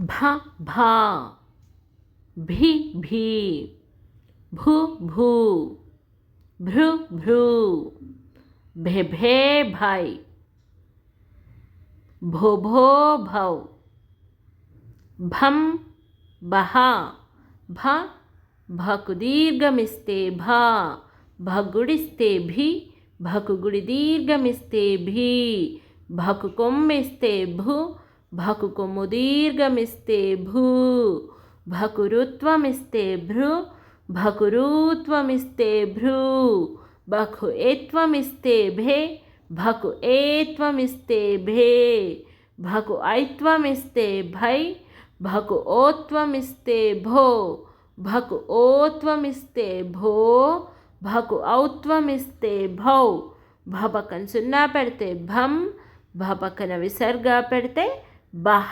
భ భా భి భీ భూ భూ భృ భ్రూ భే భే భై భో భో భౌ భం బహ భ భకు దీర్ఘమిస్తే భ భగుడిస్తే భి భకు గుడి దీర్ఘమిస్తే భీ భకు కొమ్మిస్తే భూ భకుకు కొమ్ము దీర్ఘమిస్తే భూ భకురుత్వమిస్తే భృ భకురుత్వమిస్తే భ్రూ భకు ఏత్వమిస్తే భే భకు ఏత్వమిస్తే భే భకు ఐత్వమిస్తే భై భకు ఓత్వమిస్తే భో భకు ఓత్వమిస్తే భో భకు ఔత్వమిస్తే భౌ భపకన్ సున్నా పెడితే భం భపకన విసర్గ పెడితే బహ